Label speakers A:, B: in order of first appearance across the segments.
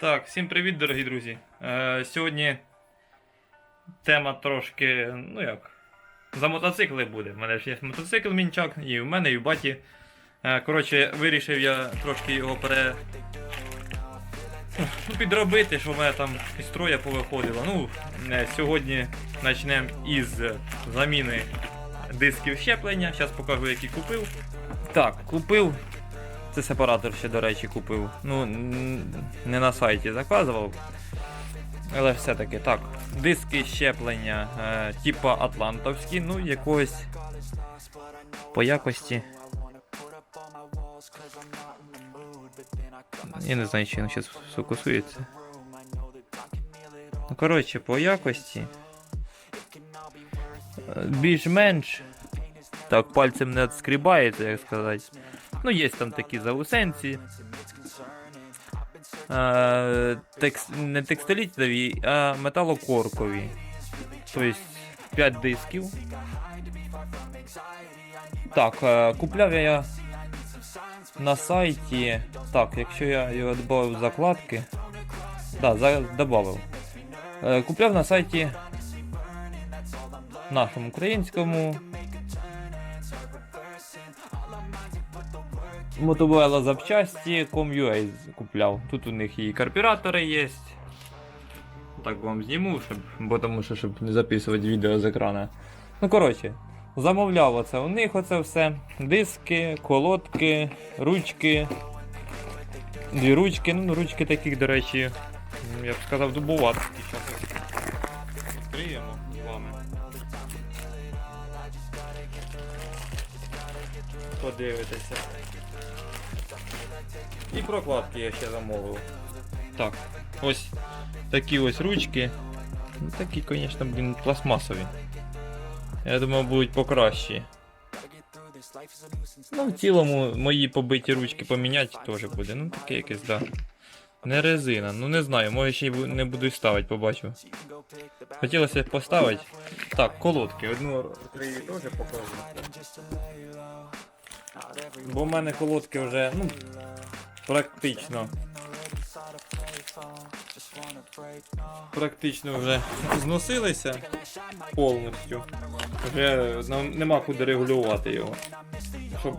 A: Так, всім привіт, дорогі друзі. Е, сьогодні тема трошки, ну як, за мотоцикли буде. У мене ж є мотоцикл мінчак, і в мене, і в баті. Е, коротше, вирішив я трошки його пере. Ну, підробити, що в мене там із строя повиходило. Ну, е, сьогодні почнемо із заміни дисків щеплення. Зараз покажу, які купив. Так, купив це сепаратор ще, до речі, купив. Ну, не на сайті заказував. Але все-таки так. Диски щеплення, е, типа атлантовські, ну якогось по якості. Я не знаю, чи він зараз фокусується. Ну, коротше, по якості. е, Більш-менш. Так, пальцем не відскрібається, як сказати. Ну, є там такі заусенці. Е, текс... Не текстилітові, а металокоркові. Тобто 5 дисків. Так, е, купляв я на сайті. Так, якщо я його додав закладки. Так, да, додав. Е, купляв на сайті нашому українському. Мотобуела запчасті Com.ua купляв. Тут у них і карбюратори є. Так вам зніму, щоб, бо тому що щоб не записувати відео з екрана. Ну коротше, замовляв оце у них оце все. Диски, колодки, ручки. Дві ручки, ну ручки таких, до речі, я б сказав. Зараз відкриємо з вами. Подивитися. І прокладки я ще замовив. Так, ось такі ось ручки. Ну, такі, звісно, блін, пластмасові. Я думаю, будуть покращі. Ну, в цілому мої побиті ручки поміняти теж буде. Ну, таке якесь, да. Не резина, ну не знаю, може ще й не буду ставити, побачу. Хотілося б поставити. Так, колодки. Одну теж покажу. Бо в мене колодки вже, ну, практично. Практично вже зносилися повністю. Вже нема куди регулювати його. Щоб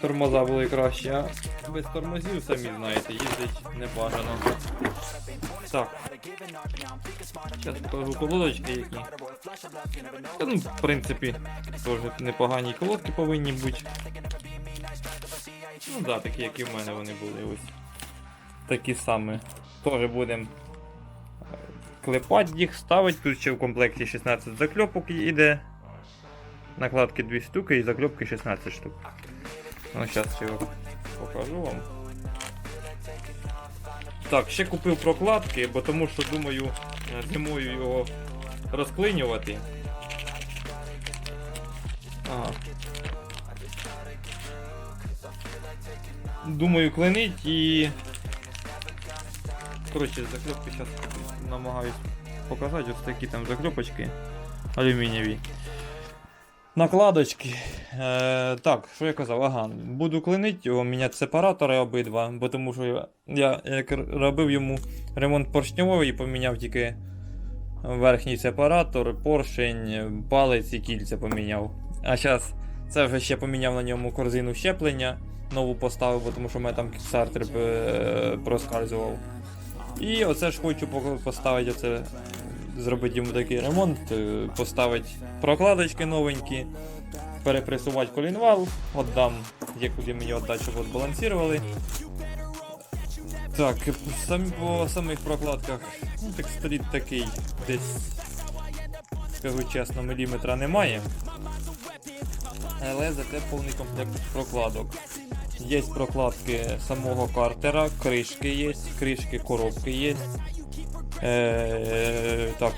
A: тормоза були краще, а без тормозів, самі знаєте, їздить небажано. Так. Зараз покажу колодочки які. Ну, в принципі, теж непогані колодки повинні бути. Ну да, такі, як і в мене вони були ось. Такі самі. Теж будемо клепати їх, ставити. Тут ще в комплекті 16 закльопок іде. Накладки 2 штуки і закльопки 16 штук. Ну, зараз його покажу вам. Так, ще купив прокладки, бо тому що думаю е, зимою його розклинювати. Ага. Думаю, клинить і. Коротше, закльопки зараз намагаюсь показати. Ось такі там закльопочки алюмінієві. Накладочки. Е, так, що я казав? Ага, буду клинити його, міняти сепаратори обидва, бо тому що я як робив йому ремонт поршньовий і поміняв тільки верхній сепаратор, поршень, палець і кільця поміняв. А зараз це вже ще поміняв на ньому корзину щеплення, нову поставив, бо тому що в мене там кікстартер е, проскальзував. І оце ж хочу поставити оце, зробити йому такий ремонт, е, поставити прокладочки новенькі, перепресувати колінвал, віддам, є куди мені віддати, щоб відбалансували. Так, самі, по самих прокладках, ну так стоїть такий, десь, скажу чесно, міліметра немає. Але зате повний комплект прокладок. Є прокладки самого картера, кришки є, кришки коробки є. Е, так.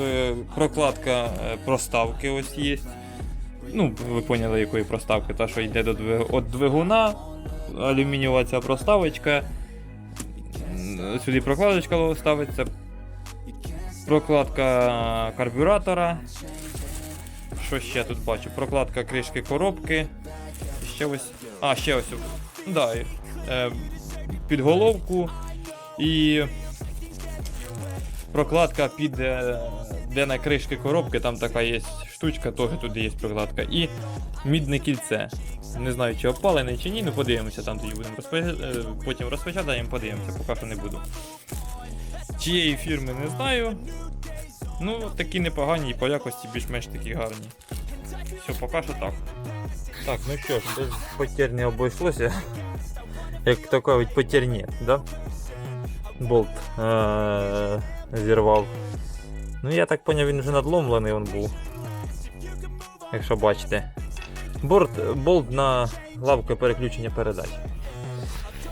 A: Е, Прокладка е, проставки ось є. Ну, ви поняли, якої проставки, та що йде до від двигуна, алюмінієва ця проставочка. Сюди прокладочка ставиться. Прокладка карбюратора. Що ще тут бачу? Прокладка кришки коробки. Ще ось А, ще ось. Да, е, під головку і прокладка під е, де на кришки коробки, там така є штучка, теж туди є прокладка. І мідне кільце. Не знаю, чи опалене, чи ні, ну подивимося, там тоді будемо розпо... е, потім розпочатаємо, подивимося, поки що не буду. Чиєї фірми не знаю. Ну, такі непогані і по якості більш-менш такі гарні. Все, поки що так. Так, ну що ж, без потерь не обійшлося. Як то кажуть, потерь нет, да? Болт е- зірвав. Ну я так поняв, він вже надломлений він був. Якщо бачите. Борт, болт на лавку переключення передач.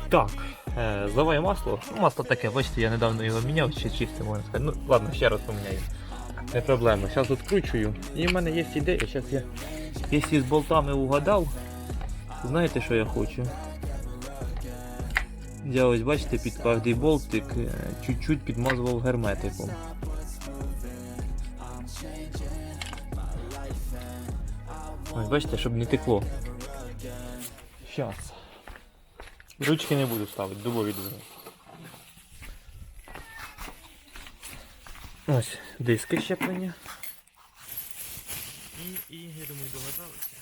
A: Так, зливаю масло. Ну, масло таке, бачите, я недавно його міняв, ще чисте можна сказати. Ну, ладно, ще раз поміняю. Не проблема. Зараз відкручую. І в мене є ідея, зараз я, якщо з болтами угадав, знаєте, що я хочу? Я ось бачите, під кожний болтик е, чуть-чуть підмазував герметиком. Ось бачите, щоб не текло. Щас. Ручки не буду ставити, дубові дуже. Ось диски щеплення. І, і я думаю, догадалися.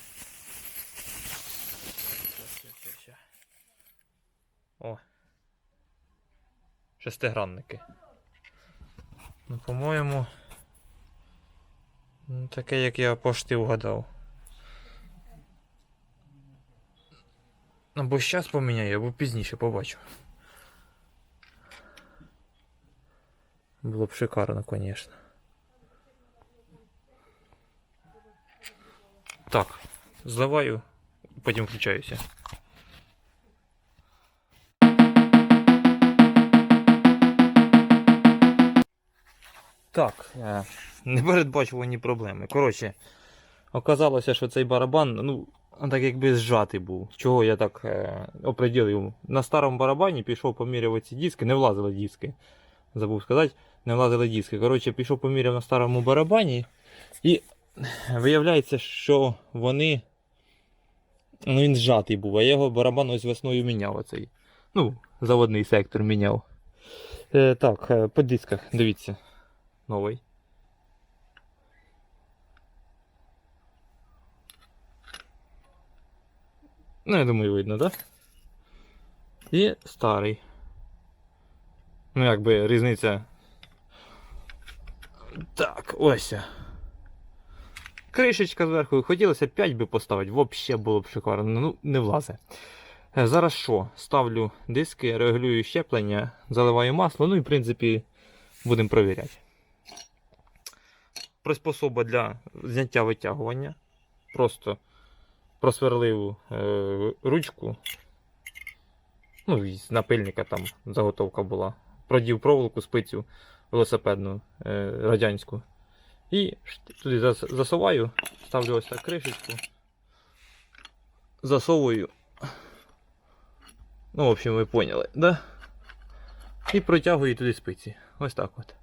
A: О. Шестигранники. Ну, по-моєму. ну, Таке, як я пошти вгадав. Або зараз поміняю, або пізніше побачу. Було б шикарно, звісно. Так, зливаю, потім включаюся. Так, е, непередбачувані проблеми. Коротше, оказалося, що цей барабан, ну, так якби зжатий був. Чого я так е, оприділив? На старому барабані пішов поміряв ці диски, не влазили диски. Забув сказати, не влазили диски. Коротше, пішов поміряв на старому барабані. І виявляється, що вони. Ну, він зжатий був, а я його барабан ось весною міняв оцей. Ну, заводний сектор міняв. Е, так, е, по дисках, дивіться. Новий. Ну, я думаю, видно, так? І старий. Ну, якби різниця. Так, ось. Кришечка зверху. Хотілося 5 би поставити, взагалі було б шикарно. Ну, не влазе. Е, Зараз що? Ставлю диски, регулюю щеплення, заливаю масло, ну і в принципі будемо перевіряти. Приспособа для зняття витягування. Просто просверлив е, ручку. Ну, із напильника там заготовка була. Продів проволоку, спицю велосипедну е, радянську. І туди засуваю, ставлю ось так кришечку. Засовую. Ну, в общем, ви поняли, да? І протягую туди спиці. Ось так от.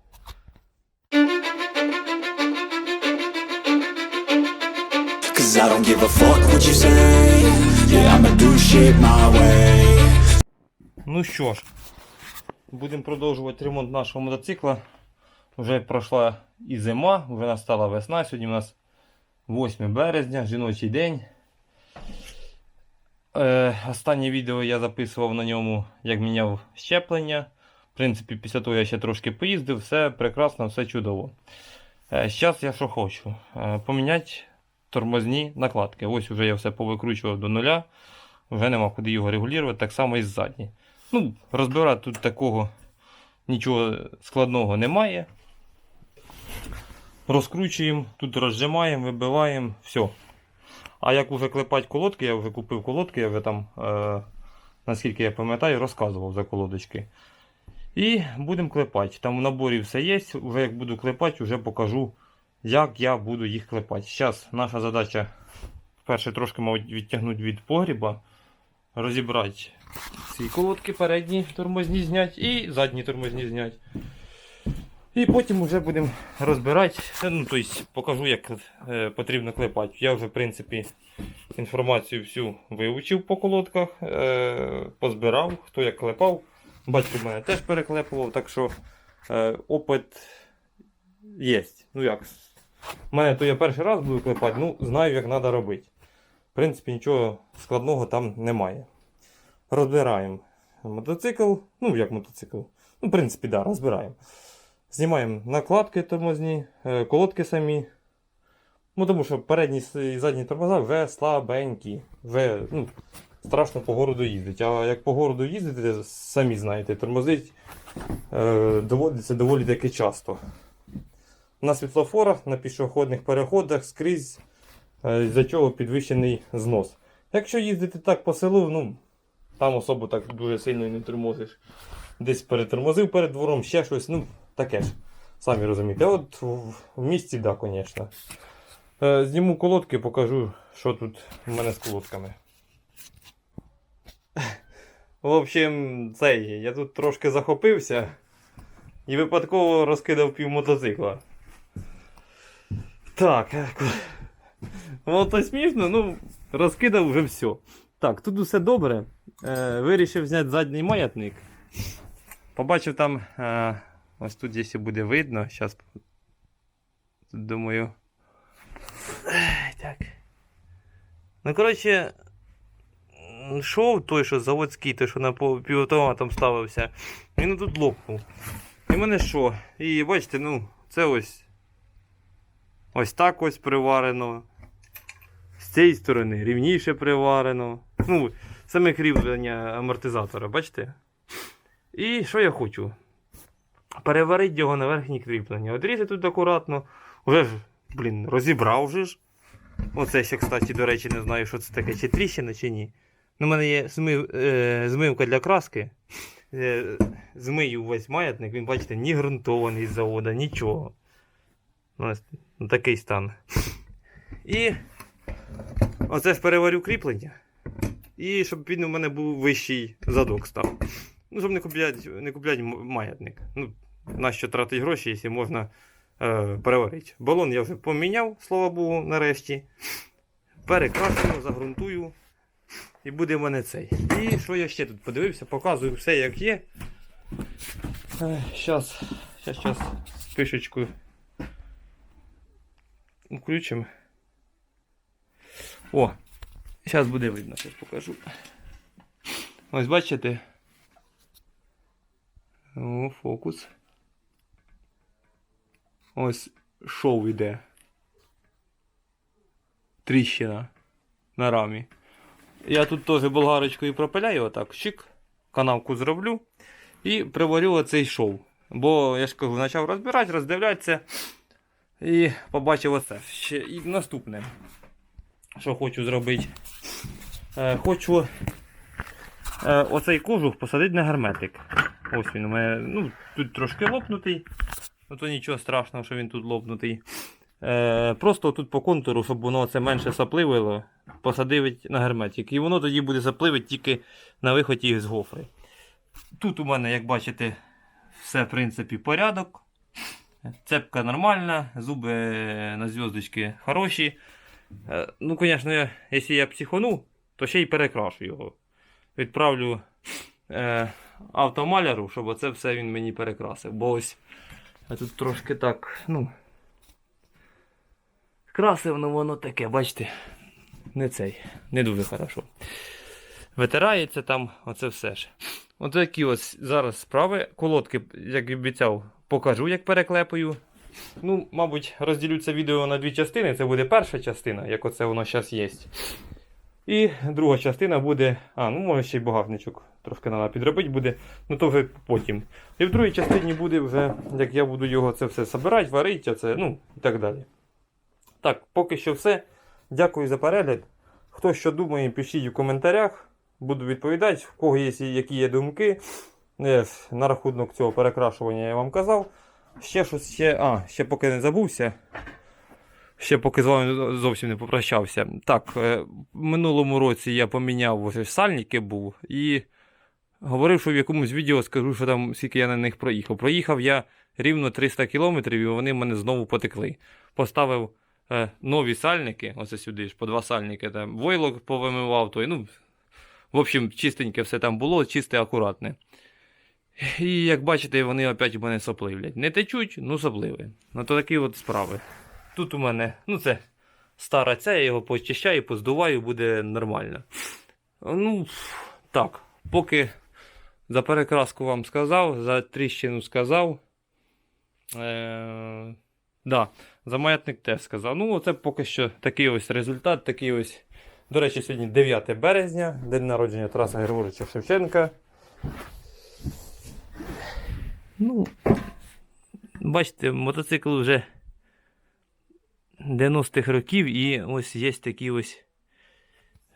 B: Cause I don't give a fuck what you say Yeah, I'ma do shit my way
A: Ну що ж, будемо продовжувати ремонт нашого мотоцикла. Вже пройшла і зима, вже настала весна. Сьогодні у нас 8 березня, жіночий день. Е, останнє відео я записував на ньому, як міняв щеплення. В принципі, після того я ще трошки поїздив, все прекрасно, все чудово. Е, зараз я що хочу? Е, поміняти тормозні накладки. Ось вже я все повикручував до нуля. Вже нема куди його регулювати, так само і ззадні. Ну, розбирати тут такого нічого складного немає. Розкручуємо, тут розжимаємо, вибиваємо, все. А як вже клепати колодки, я вже купив колодки, я вже там, е, наскільки я пам'ятаю, розказував за колодочки. І будемо клепати. Там в наборі все є. Вже як буду клепати, вже покажу, як я буду їх клепати. Зараз наша задача перше трошки мабуть, відтягнути від погріба, розібрати ці колодки передні тормозні зняти і задні тормозні зняти. І потім вже будемо розбирати. Ну, тобто покажу, як е, потрібно клепати. Я вже, в принципі, інформацію всю вивчив по колодках, е, позбирав, хто як клепав. Батько мене теж переклепував, так що е, опит є. Ну як? У мене то я перший раз буду клепати, ну знаю, як треба робити. В принципі, нічого складного там немає. Розбираємо мотоцикл, ну як мотоцикл. Ну, в принципі, да, розбираємо. Знімаємо накладки тормозні, е, колодки самі. Ну, тому що передні і задні тормоза вже слабенькі. Вже ну, страшно по городу їздити. А як по городу їздити, самі знаєте, тормозить е, доводиться доволі таки часто. На світлофорах, на пішохідних переходах скрізь, е, за чого підвищений знос. Якщо їздити так по селу, ну, там особо так дуже сильно і не тормозиш. Десь перетормозив перед двором, ще щось, ну, таке ж. Самі розумієте. От в, в місті, так, да, звісно. Е, зніму колодки, покажу, що тут у мене з колодками. В общем, цей, я тут трошки захопився і випадково розкидав пів мотоцикла. Так. Воно то смішно, ну, розкидав вже все. Так, тут усе добре. Е, вирішив зняти задній маятник. Побачив там. Е, ось тут, якщо буде видно, зараз. Тут думаю. Так. Ну, коротше, шов той, що заводський, той, що на півавтоматом ставився, він тут лопнув. І мене що? І бачите, ну, це ось. Ось так ось приварено. З цієї сторони рівніше приварено. Ну, саме кріплення амортизатора, бачите? І що я хочу? Переварити його на верхнє кріплення. Одрізати тут акуратно. Вже ж, блін, розібрав же ж. Оце ще, кстати, до речі, не знаю, що це таке, чи тріщина, чи ні. Ну, у мене є змив, е, змивка для краски. Е, змию весь маятник, він, бачите, ні ґрунтований з завода, нічого. Ну, ось такий стан. І оце ж переварю кріплення. І щоб він у мене був вищий задок став. Ну, щоб не купляти, не купляти маятник. Ну, нащо тратить гроші, якщо можна е, переварити. Балон я вже поміняв, слава Богу, нарешті. Перекрашую, загрунтую. І буде в мене цей. І що я ще тут подивився, показую все як є. Зараз, зараз, зараз спишечку включимо. О, зараз буде видно, зараз покажу. Ось бачите. О, фокус. Ось шов іде. Тріщина на рамі. Я тут теж болгарочкою пропиляю отак, чик, канавку зроблю і приварю оцей шов. Бо я ж кажу, почав розбирати, роздивлятися і побачив оце. Ще і наступне, що хочу зробити. Е, хочу е, оцей кожух посадити на герметик. Ось він у мене ну, тут трошки лопнутий. Ну то нічого страшного, що він тут лопнутий. Е, просто тут по контуру, щоб воно це менше сапливило, посадити на герметик. І воно тоді буде сапливити тільки на виході з гофри. Тут у мене, як бачите, все в принципі порядок. Цепка нормальна, зуби на зв'язочки хороші. Е, ну, звісно, якщо я психону, то ще й перекрашу його. Відправлю е, автомаляру, щоб оце все він мені перекрасив. Бо ось а тут трошки так, ну. Красив, ну воно таке, бачите, не цей, не дуже хорошо. Витирається там, оце все ж. От такі ось зараз справи. Колодки, як і обіцяв, покажу, як переклепаю. Ну, мабуть, розділю це відео на дві частини. Це буде перша частина, як оце воно зараз є. І друга частина буде. А, ну може ще й багажничок трошки треба підробити буде, ну то вже потім. І в другій частині буде вже, як я буду його це все збирати, варити, оце, ну і так далі. Так, поки що все. Дякую за перегляд. Хто що думає, пишіть у коментарях. Буду відповідати, в кого є які є думки. На рахунок цього перекрашування я вам казав. Ще щось ще. А, ще поки не забувся. Ще поки з вами зовсім не попрощався. Так, е, минулому році я поміняв ось ось сальники був і говорив, що в якомусь відео скажу, що там скільки я на них проїхав. Проїхав я рівно 300 кілометрів і вони мене знову потекли. Поставив е, нові сальники, оце сюди ж, по два сальники, там, войлок повимивав, той, ну, в общем, чистеньке все там було, чисте, акуратне. І як бачите, вони опять у мене сопливлять. Не течуть, ну сопливі. Ну то такі от справи. Тут у мене, ну це стара ця, я його почищаю, поздуваю, буде нормально. Ну, так, поки за перекраску вам сказав, за тріщину сказав. Е, да, за маятник теж сказав. Ну, це поки що такий ось результат, такий ось. До речі, сьогодні 9 березня, день народження Тараса Григоровича Шевченка. Ну, бачите, мотоцикл вже 90-х років і ось є такі ось.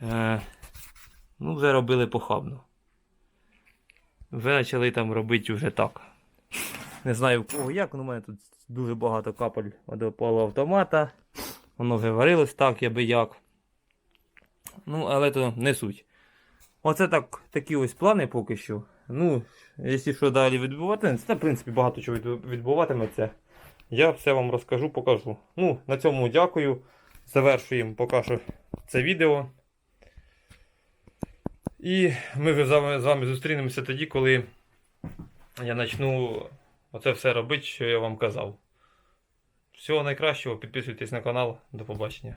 A: Е, ну, вже робили похабно. Вже почали там робити вже так. Не знаю в кого як, але у мене тут дуже багато капель до полуавтомата. Воно вже варилось так, я би як. Ну, але то не суть. Оце так, такі ось плани поки що. Ну, якщо що далі відбуватиметься, це в принципі багато чого відбуватиметься. Я все вам розкажу, покажу. Ну, на цьому дякую. Завершуємо поки це відео. І ми вже з вами зустрінемося тоді, коли я почну оце все робити, що я вам казав. Всього найкращого, підписуйтесь на канал. До побачення.